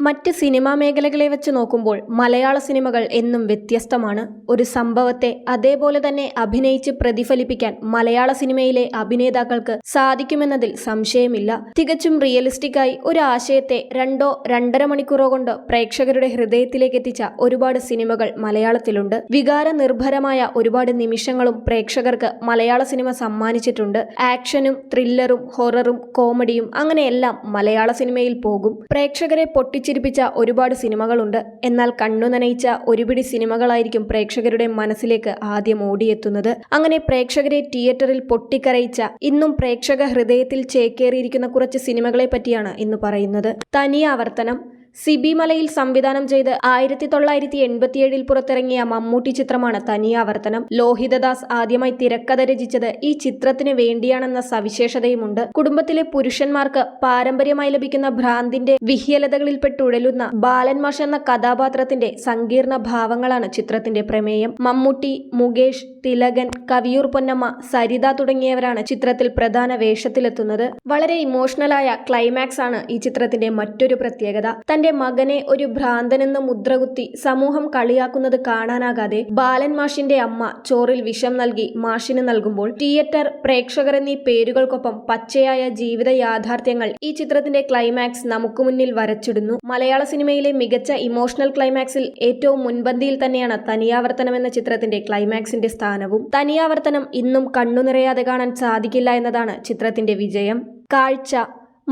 മറ്റ് സിനിമാ മേഖലകളെ വെച്ച് നോക്കുമ്പോൾ മലയാള സിനിമകൾ എന്നും വ്യത്യസ്തമാണ്. ഒരു സംഭവത്തെ അതേപോലെ തന്നെ അഭിനയിച്ച് പ്രതിഫലിപ്പിക്കാൻ മലയാള സിനിമയിലെ അഭിനേതാക്കൾക്ക് സാധിക്കുമെന്നതിൽ സംശയമില്ല. തികച്ചും റിയലിസ്റ്റിക്കായി ഒരു ആശയത്തെ രണ്ടോ രണ്ടര മണിക്കൂറോ കൊണ്ട് പ്രേക്ഷകരുടെ ഹൃദയത്തിലേക്ക് എത്തിച്ച ഒരുപാട് സിനിമകൾ മലയാളത്തിലുണ്ട്. വികാര നിർഭരമായ ഒരുപാട് നിമിഷങ്ങളും പ്രേക്ഷകർക്ക് മലയാള സിനിമ സമ്മാനിച്ചിട്ടുണ്ട്. ആക്ഷനും ത്രില്ലറും ഹൊററും കോമഡിയും അങ്ങനെയെല്ലാം മലയാള സിനിമയിൽ പോകും. പ്രേക്ഷകരെ പൊട്ടിച്ചിരിപ്പിച്ച ഒരുപാട് സിനിമകളുണ്ട്. എന്നാൽ കണ്ണു നനയിച്ച ഒരുപിടി സിനിമകളായിരിക്കും പ്രേക്ഷകരുടെ മനസ്സിലേക്ക് ആദ്യം ഓടിയെത്തുന്നത്. അങ്ങനെ പ്രേക്ഷകരെ തിയേറ്ററിൽ പൊട്ടിക്കരയിച്ച ഇന്നും പ്രേക്ഷക ഹൃദയത്തിൽ ചേക്കേറിയിരിക്കുന്ന കുറച്ച് സിനിമകളെ പറ്റിയാണ് ഇന്ന് പറയുന്നത്. തനിയാവർത്തനം സിബി മലയിൽ സംവിധാനം ചെയ്ത് ആയിരത്തി തൊള്ളായിരത്തി എൺപത്തിയേഴിൽ പുറത്തിറങ്ങിയ മമ്മൂട്ടി ചിത്രമാണ് തനിയാവർത്തനം. ലോഹിതദാസ് ആദ്യമായി തിരക്കഥ രചിച്ചത് ഈ ചിത്രത്തിന് വേണ്ടിയാണെന്ന സവിശേഷതയുമുണ്ട്. കുടുംബത്തിലെ പുരുഷന്മാർക്ക് പാരമ്പര്യമായി ലഭിക്കുന്ന ഭ്രാന്തിന്റെ വിഹ്യലതകളിൽപ്പെട്ടുഴലുന്ന ബാലൻമാഷ് എന്ന കഥാപാത്രത്തിന്റെ സങ്കീർണ ഭാവങ്ങളാണ് ചിത്രത്തിന്റെ പ്രമേയം. മമ്മൂട്ടി മുകേഷ് തിലകൻ കവിയൂർ പൊന്നമ്മ സരിത തുടങ്ങിയവരാണ് ചിത്രത്തിൽ പ്രധാന വേഷത്തിലെത്തുന്നത്. വളരെ ഇമോഷണലായ ക്ലൈമാക്സ് ആണ് ഈ ചിത്രത്തിന്റെ മറ്റൊരു പ്രത്യേകത. തന്റെ മകനെ ഒരു ഭ്രാന്തനെന്ന് മുദ്രകുത്തി സമൂഹം കളിയാക്കുന്നത് കാണാനാകാതെ ബാലൻ മാഷിന്റെ അമ്മ ചോറിൽ വിഷം നൽകി മാഷിന് നൽകുമ്പോൾ തിയേറ്റർ പ്രേക്ഷകർ എന്നീ പേരുകൾക്കൊപ്പം പച്ചയായ ജീവിത യാഥാർത്ഥ്യങ്ങൾ ഈ ചിത്രത്തിന്റെ ക്ലൈമാക്സ് നമുക്ക് മുന്നിൽ വരച്ചിടുന്നു. മലയാള സിനിമയിലെ മികച്ച ഇമോഷണൽ ക്ലൈമാക്സിൽ ഏറ്റവും മുൻപന്തിയിൽ തന്നെയാണ് തനിയാവർത്തനം എന്ന ചിത്രത്തിന്റെ ക്ലൈമാക്സിന്റെ സ്ഥാനവും. തനിയാവർത്തനം ഇന്നും കണ്ണുനിറയാതെ കാണാൻ സാധിക്കില്ല എന്നതാണ് ചിത്രത്തിന്റെ വിജയം. കാഴ്ച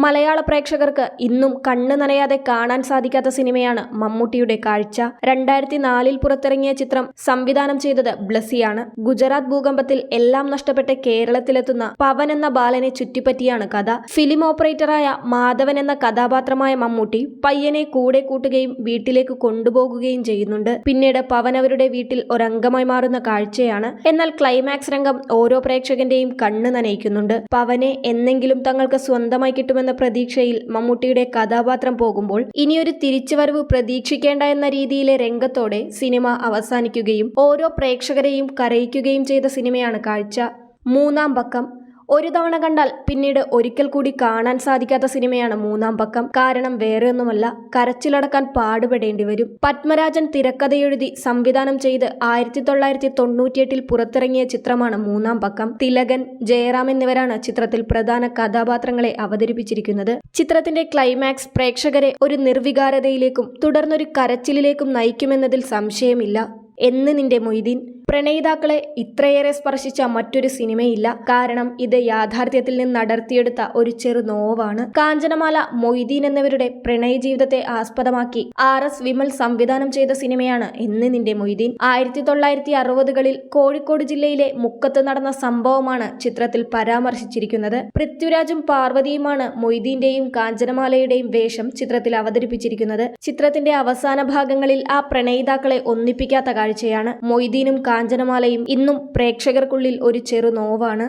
മലയാള പ്രേക്ഷകർക്ക് ഇന്നും കണ്ണ് നനയാതെ കാണാൻ സാധിക്കാത്ത സിനിമയാണ് മമ്മൂട്ടിയുടെ കാഴ്ച. രണ്ടായിരത്തി നാലിൽ പുറത്തിറങ്ങിയ ചിത്രം സംവിധാനം ചെയ്തത് ബ്ലസിയാണ് ഗുജറാത്ത് ഭൂകമ്പത്തിൽ എല്ലാം നഷ്ടപ്പെട്ട് കേരളത്തിലെത്തുന്ന പവൻ എന്ന ബാലനെ ചുറ്റിപ്പറ്റിയാണ് കഥ. ഫിലിം ഓപ്പറേറ്ററായ മാധവൻ എന്ന കഥാപാത്രമായ മമ്മൂട്ടി പയ്യനെ കൂടെ കൂട്ടുകയും വീട്ടിലേക്ക് കൊണ്ടുപോകുകയും ചെയ്യുന്നുണ്ട്. പിന്നീട് പവൻ അവരുടെ വീട്ടിൽ ഒരംഗമായി മാറുന്ന കാഴ്ചയാണ്. എന്നാൽ ക്ലൈമാക്സ് രംഗം ഓരോ പ്രേക്ഷകന്റെയും കണ്ണ് നനയിക്കുന്നുണ്ട്. പവനെ എന്നെങ്കിലും തങ്ങൾക്ക് സ്വന്തമായി കിട്ടുമെന്ന പ്രതീക്ഷയിൽ മമ്മൂട്ടിയുടെ കഥാപാത്രം പോകുമ്പോൾ ഇനിയൊരു തിരിച്ചുവരവ് പ്രതീക്ഷിക്കേണ്ട എന്ന രീതിയിലെ രംഗത്തോടെ സിനിമ അവസാനിക്കുകയും ഓരോ പ്രേക്ഷകരെയും കരയിക്കുകയും ചെയ്ത സിനിമയാണ് കാഴ്ച. മൂന്നാം പക്കം. ഒരു തവണ കണ്ടാൽ പിന്നീട് ഒരിക്കൽ കൂടി കാണാൻ സാധിക്കാത്ത സിനിമയാണ് മൂന്നാം പക്കം. കാരണം വേറെയൊന്നുമല്ല കരച്ചിലടക്കാൻ പാടുപെടേണ്ടി വരും. പത്മരാജൻ തിരക്കഥയെഴുതി സംവിധാനം ചെയ്ത് ആയിരത്തി തൊള്ളായിരത്തി തൊണ്ണൂറ്റിയെട്ടിൽ പുറത്തിറങ്ങിയ ചിത്രമാണ് മൂന്നാം പക്കം. തിലകൻ ജയറാം എന്നിവരാണ് ചിത്രത്തിൽ പ്രധാന കഥാപാത്രങ്ങളെ അവതരിപ്പിച്ചിരിക്കുന്നത്. ചിത്രത്തിന്റെ ക്ലൈമാക്സ് പ്രേക്ഷകരെ ഒരു നിർവികാരതയിലേക്കും തുടർന്നൊരു കരച്ചിലിലേക്കും നയിക്കുമെന്നതിൽ സംശയമില്ല. എന്ന് നിന്റെ മൊയ്തീൻ. പ്രണയിതാക്കളെ ഇത്രയേറെ സ്പർശിച്ച മറ്റൊരു സിനിമയില്ല. കാരണം ഇത് യാഥാർത്ഥ്യത്തിൽ നിന്ന് അടർത്തിയെടുത്ത ഒരു ചെറു നോവാണ്. കാഞ്ചനമാല മൊയ്തീൻ എന്നിവരുടെ പ്രണയ ജീവിതത്തെ ആസ്പദമാക്കി ആർ എസ് വിമൽ സംവിധാനം ചെയ്ത സിനിമയാണ് എന്ന് നിന്റെ മൊയ്തീൻ. ആയിരത്തി തൊള്ളായിരത്തി അറുപതുകളിൽ കോഴിക്കോട് ജില്ലയിലെ മുക്കത്ത് നടന്ന സംഭവമാണ് ചിത്രത്തിൽ പരാമർശിച്ചിരിക്കുന്നത്. പൃഥ്വിരാജും പാർവതിയുമാണ് മൊയ്തീന്റെയും കാഞ്ചനമാലയുടെയും വേഷം ചിത്രത്തിൽ അവതരിപ്പിച്ചിരിക്കുന്നത്. ചിത്രത്തിന്റെ അവസാന ഭാഗങ്ങളിൽ ആ പ്രണയിതാക്കളെ ഒന്നിപ്പിക്കാത്ത കാഴ്ചയാണ് മൊയ്തീനും കാഞ്ചനമാലയും ഇന്നും പ്രേക്ഷകർക്കുള്ളിൽ ഒരു ചെറു നോവാണ്.